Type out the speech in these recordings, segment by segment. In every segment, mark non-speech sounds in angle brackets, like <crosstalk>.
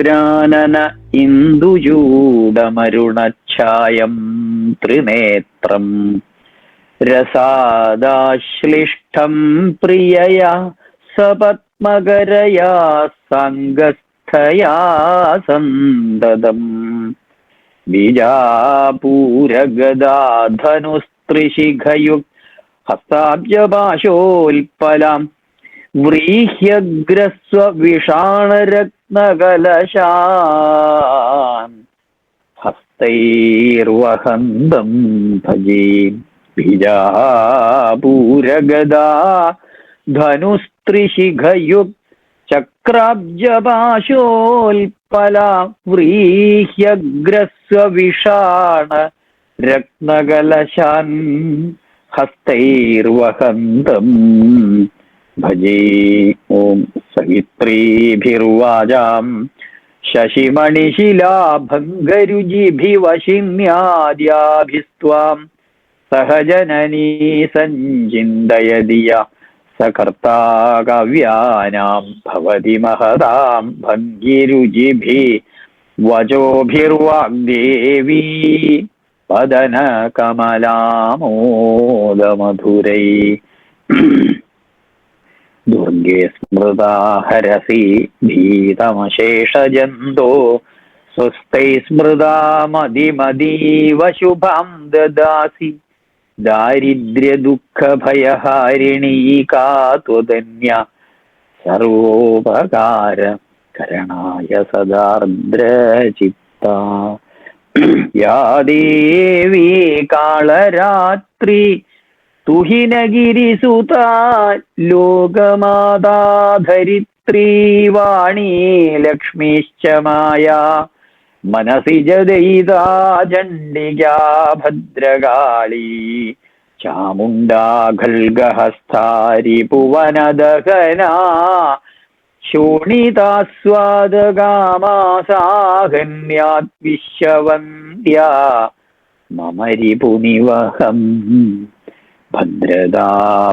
ചന്ദ്രാനന ഇന്ദുചൂടമരുണഛായം ത്രിനേത്രം. രസാദാശ്ലിഷ്ടം പ്രിയയാ സപത്മകരയാ സംഗസ്ഥയാ സന്തതം. ബീജാപൂരഗദാധനുസ്ത്രിശിഖയുക് ഹസ്താബ്ജപാശോൽപ്പലാം വ്രീഹ്യഗ്രസ്വ ഹസ്തൈർവഹന്തം ഭജേ ബീജാപൂരഗദാ ധനുസ്ത്രിശിഖയുക് വ്രീഹ്യഗ്രസ്വ വിഷാണ രത്നകലശാൻ ഹസ്തൈർവഹന്തം भजे सहित्रीर्वाजा शशिमणिशिला शशिमणिशिलाभङ्गरुजिभिवशिम्याद्याभिस्त्वाम्। सहजननी सञ्चिन्तयदि या सकर्ता कव्यानां भवति महतां भङ्गिरुजिभि वचोभिर्वाग्देवी वदनकमलामोदमधुरै। ദുർഗേ സ്മൃതാ ഹരസി ഭീതമശേഷജന്തോ സ്വസ്ഥൈ സ്മൃതാ മതിമതീവ ശുഭം ദദാസി ദാരിദ്ര്യദുഃഖഭയഹാരിണീ ദുഃഖ ഭയഹാരിണീ കാത്വതന്യ സർവോപകാര കരണായ സദാർദ്രചിത്ത യാ ദേവീ കാളരാത്രി തുഹിനഗിരിസുത ലോകമാതാധരിത്രീ വാണീ ലക്ഷ്മീശ്ച മായ മനസി ചണ്ഡികാ ഭദ്രകാളി. ചാമുണ്ടാ ഖൽഗഹസ്ഥാരി ഭുവനദഹനാ. ശോണിതാസ്വാദകാമാസാഹന്യാത് വിശ്വവന്ത്യ മമരിപുനിവഹം ഭദ്രദാ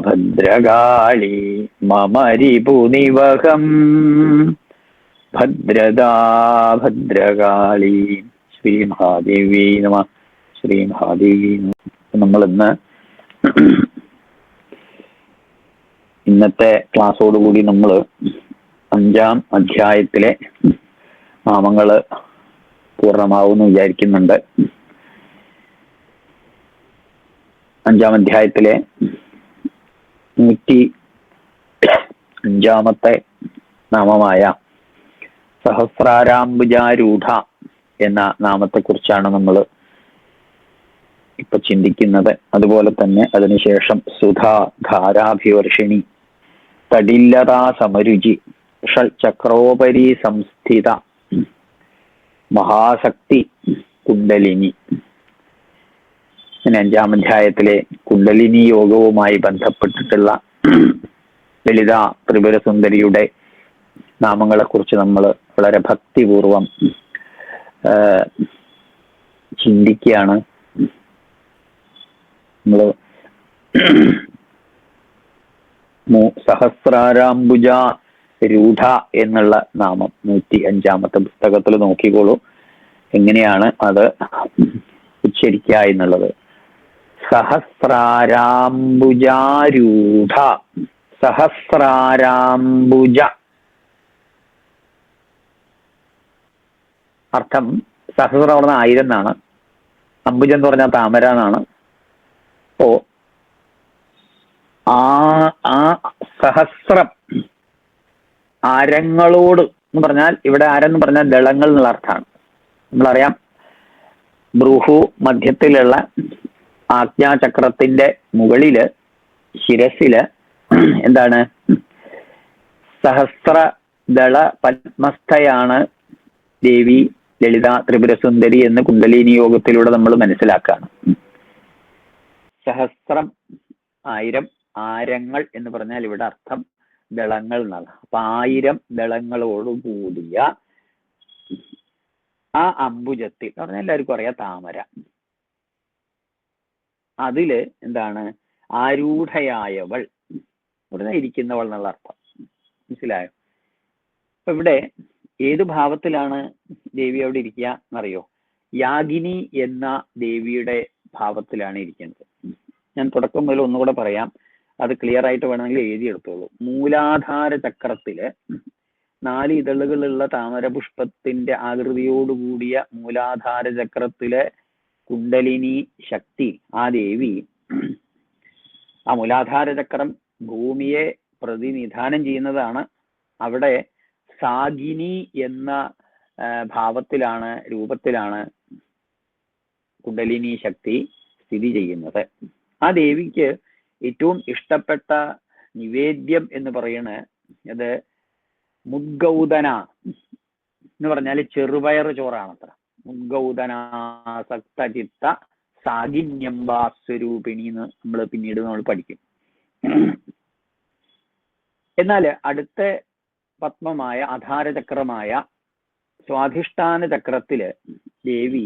ഭദ്രകാളി മമരിപുനിവഹം. ഭദ്രതാ ഭദ്രകാളി ശ്രീ മഹാദേവി നമ. ശ്രീ മഹാദേവി നമ്മൾ ഇന്ന് ഇന്നത്തെ ക്ലാസ്സോടുകൂടി നമ്മൾ അഞ്ചാം അധ്യായത്തിലെ നാമങ്ങൾ പൂർണമാവുമെന്ന് വിചാരിക്കുന്നുണ്ട്. അഞ്ചാം അധ്യായത്തിലെ നൂറ്റി അഞ്ചാമത്തെ നാമമായ സഹസ്രാരാംബുജാരൂഢ എന്ന നാമത്തെക്കുറിച്ചാണ് നമ്മൾ ഇപ്പൊ ചിന്തിക്കുന്നത്. അതുപോലെ തന്നെ അതിനുശേഷം സുധാ ധാരാഭിവർഷിണി തടില്ലതാ സമരുചി ചക്രോപരി സംസ്ഥിത മഹാശക്തി കുണ്ടലിനി പിന്നെ അഞ്ചാം അധ്യായത്തിലെ കുണ്ടലിനി യോഗവുമായി ബന്ധപ്പെട്ടിട്ടുള്ള ലളിത ത്രിപുരസുന്ദരിയുടെ നാമങ്ങളെ കുറിച്ച് നമ്മൾ വളരെ ഭക്തിപൂർവം ചിന്തിക്കുകയാണ്. നമ്മൾ സഹസ്രാരാംബുജ രൂഢ എന്നുള്ള നാമം നൂറ്റി അഞ്ചാമത്തെ പുസ്തകത്തിൽ നോക്കിക്കോളൂ. എങ്ങനെയാണ് അത് ഉച്ചരിക്കുക എന്നുള്ളത്. സഹസ്രാരാംബുജാരൂഢ. സഹസ്രാരാംബുജ. അർത്ഥം സഹസ്രം പറഞ്ഞ ആയിരം എന്നാണ് അംബുജ എന്ന് പറഞ്ഞാൽ താമര എന്നാണ്. അപ്പോ ആ ആ സഹസ്രം ആരങ്ങളോട് എന്ന് പറഞ്ഞാൽ ഇവിടെ ആരെന്ന് പറഞ്ഞാൽ ദളങ്ങൾ എന്നുള്ള അർത്ഥമാണ്. നമ്മളറിയാം ബ്രൂഹു മധ്യത്തിലുള്ള ആജ്ഞാചക്രത്തിന്റെ മുകളിൽ ശിരസിൽ എന്താണ്? സഹസ്ര ദള പത്മസ്ഥയാണ് ദേവി ലളിത ത്രിപുരസുന്ദരി എന്ന് കുണ്ടലിനി യോഗത്തിലൂടെ നമ്മൾ മനസ്സിലാക്കുകയാണ് സഹസ്രം ആയിരം ആരങ്ങൾ എന്ന് പറഞ്ഞാൽ ഇവിടെ അർത്ഥം ദളങ്ങൾ എന്നാണ്. അപ്പൊ ആയിരം ദളങ്ങളോടുകൂടിയ ആ അംബുജത്തിൽ എന്ന് പറഞ്ഞാൽ എല്ലാവർക്കും അറിയാം താമര. അതിൽ എന്താണ്? ആരൂഢയായവൾ. ഇവിടെ ഇരിക്കുന്നവൾ എന്നുള്ള അർത്ഥം. മനസ്സിലായോ? അപ്പൊ ഇവിടെ ഏത് ഭാവത്തിലാണ് ദേവി അവിടെ ഇരിക്കുക എന്നറിയോ? യാഗിനി എന്ന ദേവിയുടെ ഭാവത്തിലാണ് ഇരിക്കുന്നത്. ഞാൻ തുടക്കം മുതൽ ഒന്നുകൂടെ പറയാം. അത് ക്ലിയർ ആയിട്ട് വേണമെങ്കിൽ എഴുതിയെടുത്തോളൂ. മൂലാധാര ചക്രത്തിൽ നാല് ഇതളുകളുള്ള താമരപുഷ്പത്തിന്റെ ആകൃതിയോടുകൂടിയ മൂലാധാര ചക്രത്തിലെ കുണ്ടലിനി ശക്തി ആ ദേവി ആ മൂലാധാര ചക്രം ഭൂമിയെ പ്രതിനിധാനം ചെയ്യുന്നതാണ്. അവിടെ സാഗിനി എന്ന ഭാവത്തിലാണ് രൂപത്തിലാണ് കുണ്ടലിനി ശക്തി സ്ഥിതി ചെയ്യുന്നത്. ആ ദേവിക്ക് ഏറ്റവും ഇഷ്ടപ്പെട്ട നിവേദ്യം എന്ന് പറയുന്നത് അത് മുദ്ഗൗതന എന്ന് പറഞ്ഞാൽ ചെറുപയർ ചോറാണത്ര. മുദ്ഗൗതനാസക്ത ചിത്ത സാഗിന്യംബാസ്വരൂപിണി എന്ന് നമ്മൾ പിന്നീട് നമ്മൾ പഠിക്കും. എന്നാൽ അടുത്ത പത്മമായ ആധാരചക്രമായ സ്വാധിഷ്ഠാന ചക്രത്തിൽ ദേവി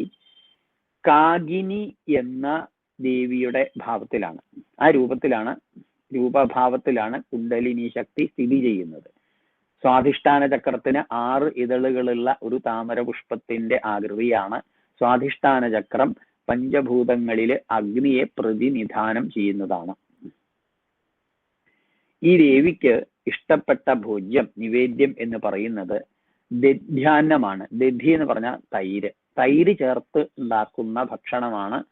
കാഗിനി എന്ന ദേവിയുടെ ഭാവത്തിലാണ്. ആ രൂപത്തിലാണ് രൂപഭാവത്തിലാണ് കുണ്ടലിനി ശക്തി സ്ഥിതി ചെയ്യുന്നത്. സ്വാധിഷ്ഠാന ചക്രത്തിന് ആറ് ഇതളുകളുള്ള ഒരു താമര പുഷ്പത്തിന്റെ ആകൃതിയാണ് സ്വാധിഷ്ഠാന ചക്രം പഞ്ചഭൂതങ്ങളിൽ അഗ്നിയെ പ്രതിനിധാനം ചെയ്യുന്നതാണ്. ഈ ദേവിക്ക് ഇഷ്ടപ്പെട്ട ഭോജ്യം നിവേദ്യം എന്ന് പറയുന്നത് ദധ്യാന്നമാണ്. ദധി എന്ന് പറഞ്ഞാൽ തൈര്. തൈര് ചേർത്ത് ഉണ്ടാക്കുന്ന ഭക്ഷണമാണ്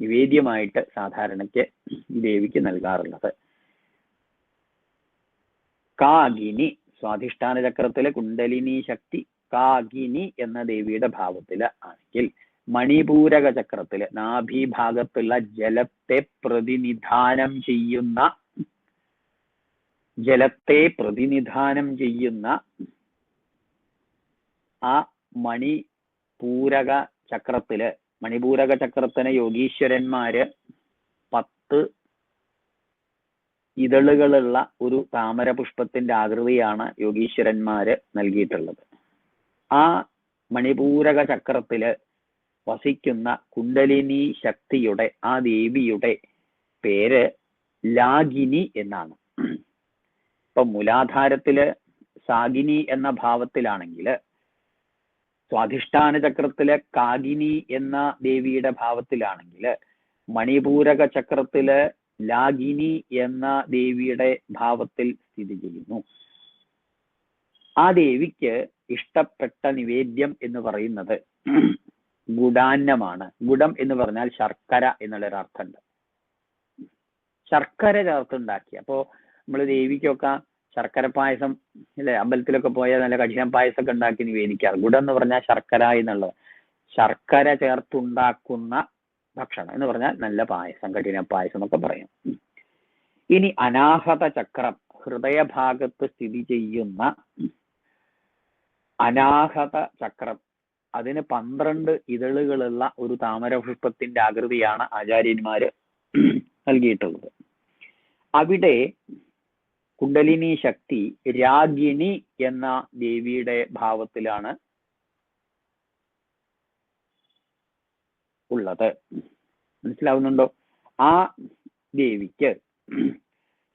നിവേദ്യമായിട്ട് സാധാരണയ്ക്ക് ഈ ദേവിക്ക് നൽകാറുള്ളത്. കാഗിനി സ്വാധിഷ്ഠാന ചക്രത്തിലെ കുണ്ടലിനി ശക്തി കാഗിനി എന്ന ദേവിയുടെ ഭാവത്തിൽ ആണെങ്കിൽ മണിപൂരക ചക്രത്തിൽ നാഭീഭാഗത്തുള്ള ജലത്തെ പ്രതിനിധാനം ചെയ്യുന്ന ജലത്തെ പ്രതിനിധാനം ചെയ്യുന്ന ആ മണിപൂരക ചക്രത്തിൽ മണിപൂരക ചക്രത്തിന് യോഗീശ്വരന്മാര് പത്ത് ഇതളുകളുള്ള ഒരു താമര പുഷ്പത്തിന്റെ ആകൃതിയാണ് യോഗീശ്വരന്മാര് നൽകിയിട്ടുള്ളത്. ആ മണിപൂരക ചക്രത്തിൽ വസിക്കുന്ന കുണ്ടലിനി ശക്തിയുടെ ആ ദേവിയുടെ പേര് ലാഗിനി എന്നാണ്. ഇപ്പൊ മൂലാധാരത്തിൽ സാഗിനി എന്ന ഭാവത്തിലാണെങ്കിൽ സ്വാധിഷ്ഠാന ചക്രത്തിലെ കാഗിനി എന്ന ദേവിയുടെ ഭാവത്തിലാണെങ്കിൽ മണിപൂരക ചക്രത്തിൽ ലാഗിനി എന്ന ദേവിയുടെ ഭാവത്തിൽ സ്ഥിതി ചെയ്യുന്നു. ആ ദേവിക്ക് ഇഷ്ടപ്പെട്ട നിവേദ്യം എന്ന് പറയുന്നത് ഗുഡാന്നമാണ്. ഗുഡം എന്ന് പറഞ്ഞാൽ ശർക്കര എന്നുള്ളൊരു അർത്ഥമുണ്ട്. ശർക്കര ചേർത്തുണ്ടാക്കി അപ്പോ നമ്മൾ ദേവിക്കൊക്കെ ശർക്കര പായസം അല്ലെ അമ്പലത്തിലൊക്കെ പോയാൽ നല്ല കഠിനം പായസമൊക്കെ ഉണ്ടാക്കി നിവേദിക്കാറ്. ഗുഡം എന്ന് പറഞ്ഞാൽ ശർക്കര എന്നുള്ളത്. ശർക്കര ചേർത്തുണ്ടാക്കുന്ന ഭക്ഷണം എന്ന് പറഞ്ഞാൽ നല്ല പായസം കഠിന പായസം എന്നൊക്കെ പറയും. ഇനി അനാഹത ചക്രം ഹൃദയഭാഗത്ത് സ്ഥിതി ചെയ്യുന്ന അനാഹത ചക്രം. അതിന് പന്ത്രണ്ട് ഇതളുകളുള്ള ഒരു താമരപുഷ്പത്തിന്റെ ആകൃതിയാണ് ആചാര്യന്മാര് നൽകിയിട്ടുള്ളത്. അവിടെ കുണ്ടലിനി ശക്തി രാഗിണി എന്ന ദേവിയുടെ ഭാവത്തിലാണ് ഉള്ളത്. മനസ്സിലാവുന്നുണ്ടോ? ആ ദേവിക്ക്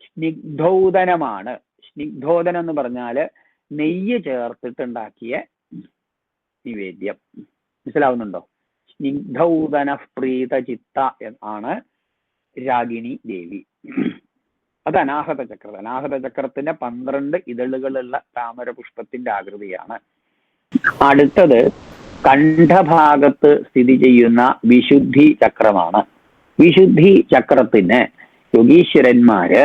സ്നിഗ്ധോദനമാണ് സ്നിഗ്ധോദനം എന്ന് പറഞ്ഞാൽ നെയ്യ് ചേർത്തിട്ടുണ്ടാക്കിയ നിവേദ്യം. മനസ്സിലാവുന്നുണ്ടോ? സ്നിഗ്ധൗദന പ്രീത ചിത്ത ആണ് രാഗിണി ദേവി. അത് അനാഹത ചക്രം. അനാഹത ചക്രത്തിന്റെ പന്ത്രണ്ട് ഇതളുകളുള്ള താമര പുഷ്പത്തിന്റെ ആകൃതിയാണ്. അടുത്തത് കണ്ഠഭാഗത്ത് സ്ഥിതി ചെയ്യുന്ന വിശുദ്ധി ചക്രമാണ്. വിശുദ്ധി ചക്രത്തിന് യോഗീശ്വരന്മാര്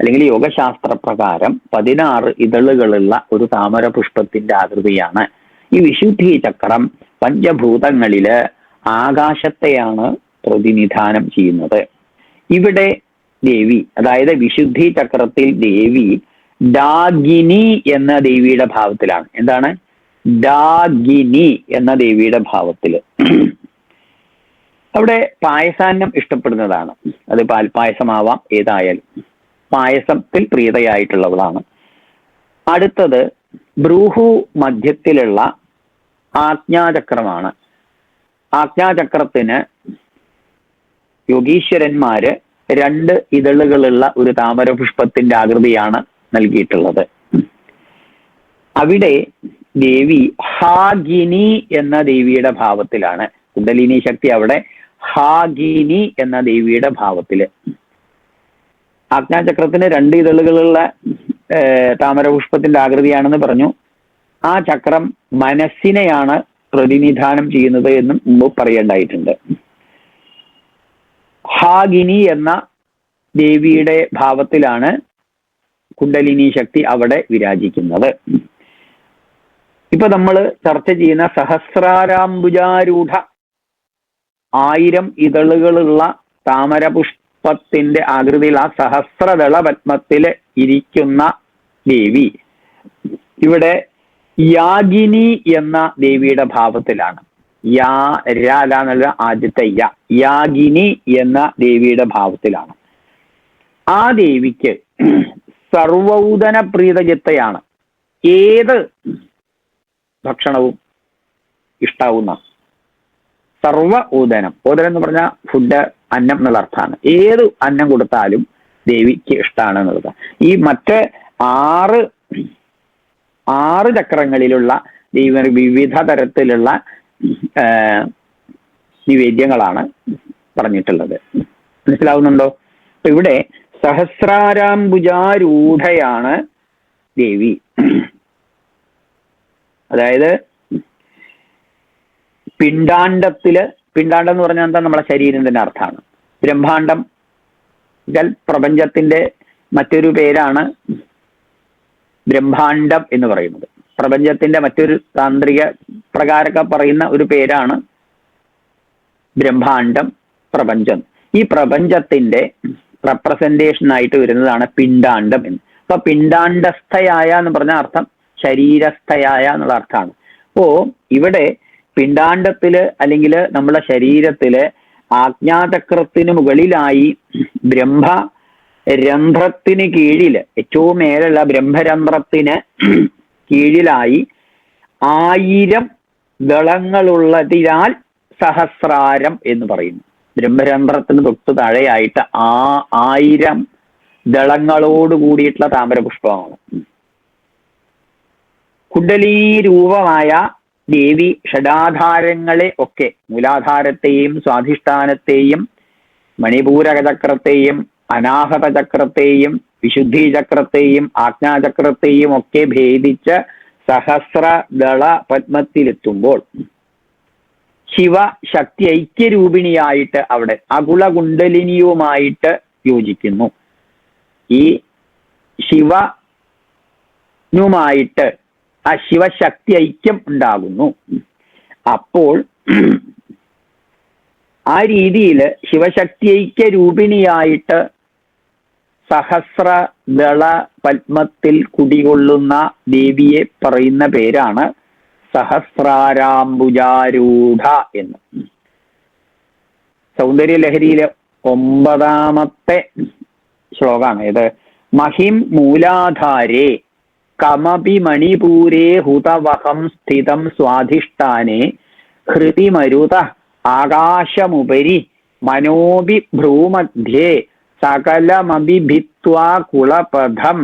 അല്ലെങ്കിൽ യോഗശാസ്ത്ര പ്രകാരം പതിനാറ് ഇതളുകളുള്ള ഒരു താമര പുഷ്പത്തിന്റെ ആകൃതിയാണ്. ഈ വിശുദ്ധി ചക്രം പഞ്ചഭൂതങ്ങളിൽ ആകാശത്തെയാണ് പ്രതിനിധാനം ചെയ്യുന്നത്. ഇവിടെ ദേവി അതായത് വിശുദ്ധി ചക്രത്തിൽ ദേവി ഡാഗിനി എന്ന ദേവിയുടെ ഭാവത്തിലാണ്. എന്താണ്? ഡാഗിനി എന്ന ദേവിയുടെ ഭാവത്തിൽ. അവിടെ പായസാന്നം ഇഷ്ടപ്പെടുന്നതാണ്. അത് പാൽപായസമാവാം ഏതായാലും. പായസത്തിൽ പ്രീതയായിട്ടുള്ളവളാണ് അടുത്തത് ബ്രൂഹു മധ്യത്തിലുള്ള ആജ്ഞാചക്രമാണ്. ആജ്ഞാചക്രത്തിന് യോഗീശ്വരന്മാര് രണ്ട് ഇതളുകളുള്ള ഒരു താമരപുഷ്പത്തിന്റെ ആകൃതിയാണ് നൽകിയിട്ടുള്ളത്. അവിടെ ദേവി ഹാഗിനി എന്ന ദേവിയുടെ ഭാവത്തിലാണ്. കുണ്ടലിനി ശക്തി അവിടെ ഹാഗിനി എന്ന ദേവിയുടെ ഭാവത്തിൽ. ആജ്ഞാചക്രത്തിന് രണ്ട് ഇതളുകളുള്ള താമരപുഷ്പത്തിന്റെ ആകൃതിയാണെന്ന് പറഞ്ഞു. ആ ചക്രം മനസ്സിനെയാണ് പ്രതിനിധാനം ചെയ്യുന്നത് എന്നും മുമ്പ് പറയേണ്ടായിട്ടുണ്ട്. ഹാഗിനി എന്ന ദേവിയുടെ ഭാവത്തിലാണ് കുണ്ടലിനി ശക്തി അവിടെ വിരാജിക്കുന്നത്. ഇപ്പൊ നമ്മൾ ചർച്ച ചെയ്യുന്ന സഹസ്രാരാംബുജാരൂഢ ആയിരം ഇതളുകളുള്ള താമരപുഷ്പത്തിന്റെ ആകൃതിയിൽ ആ സഹസ്രദള പത്മത്തിൽ ഇരിക്കുന്ന ദേവി. ഇവിടെ യാഗിനി എന്ന ദേവിയുടെ ഭാവത്തിലാണ്. യാ ര ല എന്നുള്ള ആദ്യത്തെ യാഗിനി എന്ന ദേവിയുടെ ഭാവത്തിലാണ്. ആ ദേവിക്ക് <clears throat> സർവൗദന പ്രീതചിത്തയാണ് ഏത് ഭക്ഷണവും ഇഷ്ടാവുന്ന സർവ ഊതനം. ഊതനം എന്ന് പറഞ്ഞാൽ ഫുഡ് അന്നം എന്നുള്ള അർത്ഥമാണ്. ഏത് അന്നം കൊടുത്താലും ദേവിക്ക് ഇഷ്ടമാണ് എന്നുള്ളത്. ഈ മറ്റ് ആറ് ആറ് ചക്രങ്ങളിലുള്ള ദൈവ വിവിധ തരത്തിലുള്ള നിവേദ്യങ്ങളാണ് പറഞ്ഞിട്ടുള്ളത്. മനസ്സിലാവുന്നുണ്ടോ? ഇവിടെ സഹസ്രാരാംബുജാരൂഢയാണ് ദേവി. അതായത് പിണ്ടാണ്ടത്തിൽ പിണ്ടാണ്ടം എന്ന് പറഞ്ഞാൽ എന്താ? നമ്മളെ ശരീരത്തിന്റെ അർത്ഥമാണ്. ബ്രഹ്മാണ്ടം പ്രപഞ്ചത്തിന്റെ മറ്റൊരു പേരാണ് ബ്രഹ്മാണ്ടം എന്ന് പറയുന്നത്. പ്രപഞ്ചത്തിന്റെ മറ്റൊരു താന്ത്രിക പ്രകാരമൊക്കെ പറയുന്ന ഒരു പേരാണ് ബ്രഹ്മാണ്ടം പ്രപഞ്ചം. ഈ പ്രപഞ്ചത്തിന്റെ റെപ്രസെന്റേഷൻ ആയിട്ട് വരുന്നതാണ് പിണ്ടാണ്ടം എന്ന്. അപ്പൊ പിണ്ടാണ്ടസ്ഥയായ എന്ന് പറഞ്ഞ അർത്ഥം ശരീരസ്ഥയായ എന്നുള്ള അർത്ഥമാണ്. അപ്പോ ഇവിടെ പിണ്ടാണ്ടത്തിൽ അല്ലെങ്കിൽ നമ്മുടെ ശരീരത്തിൽ ആജ്ഞാചക്രത്തിന് മുകളിലായി ബ്രഹ്മ രന്ധ്രത്തിന് കീഴിൽ ഏറ്റവും മേലുള്ള ബ്രഹ്മരന്ധ്രത്തിന് കീഴിലായി ആയിരം ദളങ്ങളുള്ളതിനാൽ സഹസ്രാരം എന്ന് പറയുന്നു. ബ്രഹ്മരന്ധ്രത്തിന് തൊട്ട് താഴെയായിട്ട് ആ ആയിരം ദളങ്ങളോട് കൂടിയിട്ടുള്ള താമരപുഷ്പമാണ്. കുണ്ടലീ രൂപമായ ദേവി ഷഡാധാരങ്ങളെ ഒക്കെ മൂലാധാരത്തെയും സ്വാധിഷ്ഠാനത്തെയും മണിപൂരകചക്രത്തെയും അനാഹത ചക്രത്തെയും വിശുദ്ധി ചക്രത്തെയും ആജ്ഞാചക്രത്തെയും ഒക്കെ ഭേദിച്ച് സഹസ്രദള പത്മത്തിലെത്തുമ്പോൾ ശിവ ശക്തി ഐക്യരൂപിണിയായിട്ട് അവിടെ അകുള കുണ്ടലിനിയുമായിട്ട് യോജിക്കുന്നു. ഈ ശിവനുമായിട്ട് ആ ശിവശക്തി ഐക്യം ഉണ്ടാകുന്നു. അപ്പോൾ ആ രീതിയിൽ ശിവശക്തി ഐക്യ രൂപിണിയായിട്ട് സഹസ്രദള പത്മത്തിൽ കുടികൊള്ളുന്ന ദേവിയെ പറയുന്ന പേരാണ് സഹസ്രാരാംബുജാരൂഢ എന്ന്. സൗന്ദര്യലഹരിയിലെ ഒമ്പതാമത്തെ ശ്ലോകമാണ്. ഇത് മഹിം മൂലാധാരേ കമപി മണിപൂരേ ഹുതവഹം സ്ഥിതം സ്വാധിഷ്ഠാനെ ഹൃതി മരുത ആകാശമുപരി മനോഭി ഭ്രൂമധ്യേ സകലമഭിഭിത്വാ കുളപഥം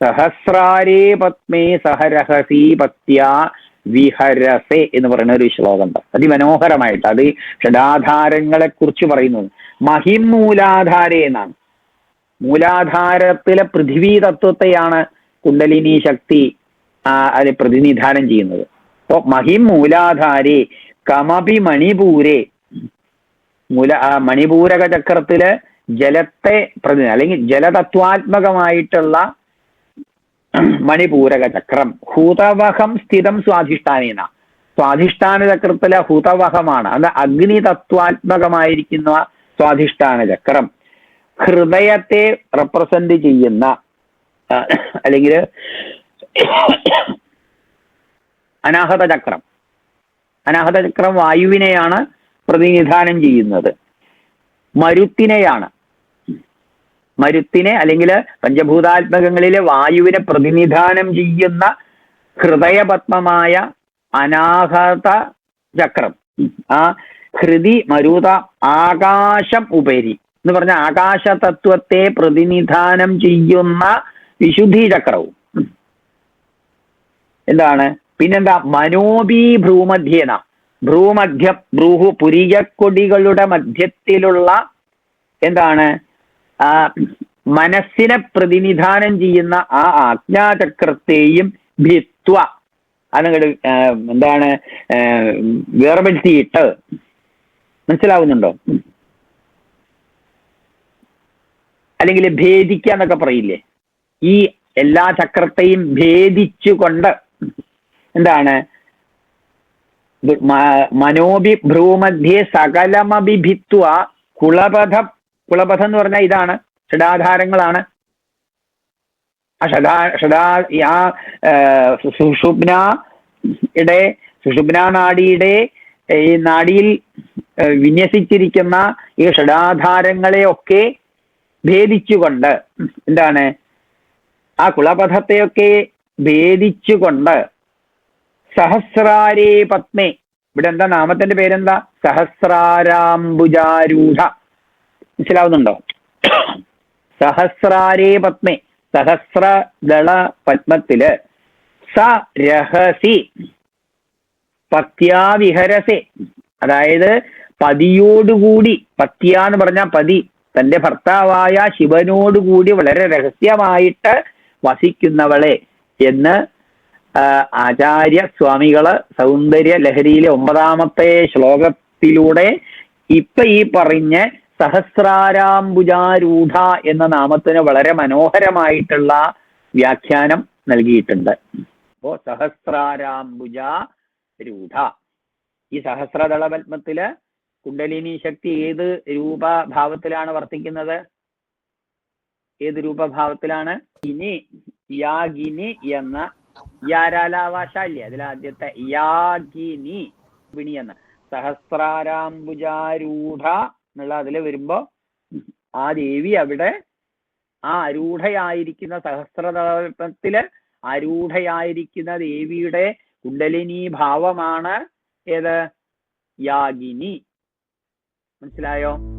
സഹസ്രാരേ പത്മേ സഹരഹസീ പത്യാ വിഹരസെ എന്ന് പറയുന്ന ഒരു ശ്ലോകമുണ്ട്. അതിമനോഹരമായിട്ട് അത് ഷഡാധാരങ്ങളെ കുറിച്ച് പറയുന്നത് മഹിം മൂലാധാരേ എന്നാണ്. മൂലാധാരത്തിലെ പൃഥ്വി തത്വത്തെയാണ് കുണ്ടലിനി ശക്തി അത് പ്രതിനിധാനം ചെയ്യുന്നത്. അപ്പൊ മഹിം മൂലാധാരി കമപി മണിപൂരെ മൂല ആ മണിപൂരക ചക്രത്തിൽ ജലത്തെ പ്രതി അല്ലെങ്കിൽ ജലതത്വാത്മകമായിട്ടുള്ള മണിപൂരക ചക്രം ഹൂതവഹം സ്ഥിതം സ്വാധിഷ്ഠാനേന. സ്വാധിഷ്ഠാന ചക്രത്തിലെ ഹൂതവഹമാണ്. അത് അഗ്നി തത്വാത്മകമായിരിക്കുന്ന സ്വാധിഷ്ഠാന ചക്രം. ഹൃദയത്തെ റെപ്രസെന്റ് ചെയ്യുന്ന അല്ലെങ്കിൽ അനാഹത ചക്രം. അനാഹത ചക്രം വായുവിനെയാണ് പ്രതിനിധാനം ചെയ്യുന്നത്. മരുത്തിനെയാണ്. മരുത്തിനെ അല്ലെങ്കിൽ പഞ്ചഭൂതാത്മകങ്ങളിലെ വായുവിനെ പ്രതിനിധാനം ചെയ്യുന്ന ഹൃദയപത്മമായ അനാഹത ചക്രം. ആ ഹൃതി മരുത ആകാശം ഉപരി. എന്ന് പറഞ്ഞ ആകാശ തത്വത്തെ പ്രതിനിധാനം ചെയ്യുന്ന വിശുദ്ധി ചക്രവും എന്താണ്? പിന്നെന്താ? മനോബി ഭ്രൂമധ്യേന ഭ്രൂമധ്യ ഭ്രൂഹു പുരികക്കൊടികളുടെ മധ്യത്തിലുള്ള എന്താണ്? മനസ്സിനെ പ്രതിനിധാനം ചെയ്യുന്ന ആ ആജ്ഞാചക്രത്തെയും ഭിത്വ. അതങ്ങട് എന്താണ് വേർപെടുത്തിയിട്ട്. മനസ്സിലാവുന്നുണ്ടോ? അല്ലെങ്കിൽ ഭേദിക്കുക എന്നൊക്കെ പറയില്ലേ? ഈ എല്ലാ ചക്രത്തെയും ഭേദിച്ചുകൊണ്ട് എന്താണ്? മനോബി ഭ്രൂമധ്യേ സകലമഭിഭിത്വ കുളപഥ കുളപഥം എന്ന് പറഞ്ഞാൽ ഇതാണ് ഷഡാധാരങ്ങളാണ്. ആ ഷഡാ ഷഡാ ഈ ആ ആ, സു- സുഷുപ്നയുടെ സുഷുപ്ന നാടിയുടെ ഈ നാഡിയിൽ ആ, വിന്യസിച്ചിരിക്കുന്ന ഈ ഷഡാധാരങ്ങളെയൊക്കെ ഭേദിച്ചുകൊണ്ട് എന്താണ് ആ കുളപഥത്തെയൊക്കെ ഭേദിച്ചുകൊണ്ട് സഹസ്രാരേ പത്മേ. ഇവിടെ എന്താ നാമത്തിന്റെ പേരെന്താ? സഹസ്രാരാംബുജാരൂഢ. മനസ്സിലാവുന്നുണ്ടോ? സഹസ്രാരേ പത്മേ. സഹസ്രദള പത്മത്തിൽ സ രഹസി പത്യാ വിഹരസെ അതായത് പതിയോടുകൂടി പത്യ എന്ന് പറഞ്ഞാൽ പതി. തന്റെ ഭർത്താവായ ശിവനോടുകൂടി വളരെ രഹസ്യമായിട്ട് വസിക്കുന്നവളെ എന്ന് ആചാര്യ സ്വാമികൾ സൗന്ദര്യ ലഹരിയിലെ ഒമ്പതാമത്തെ ശ്ലോകത്തിലൂടെ ഇപ്പൊ ഈ പറഞ്ഞ സഹസ്രാരാംബുജാരൂഢ എന്ന നാമത്തിന് വളരെ മനോഹരമായിട്ടുള്ള വ്യാഖ്യാനം നൽകിയിട്ടുണ്ട്. അപ്പോ സഹസ്രാരാംബുജ രൂഢ ഈ സഹസ്രദള പത്മത്തിൽ കുണ്ടലിനി ശക്തി ഏത് രൂപഭാവത്തിലാണ് വർത്തിക്കുന്നത്? ഏത് രൂപഭാവത്തിലാണ്? ഇനി യാഗിനി എന്ന യാരാലാവാശ യാരാലാവാശാല്യ. അതിലാദ്യത്തെ യാഗിനി വിണി എന്ന സഹസ്രാരാംബുജാരൂഢ എന്നുള്ള അതിൽ വരുമ്പോ ആ ദേവി അവിടെ ആ അരൂഢയായിരിക്കുന്ന സഹസ്രതലത്തിൽ അരൂഢയായിരിക്കുന്ന ദേവിയുടെ കുണ്ടലിനി ഭാവമാണ് ഏത്? യാഗിനി. മനസ്സിലായോ?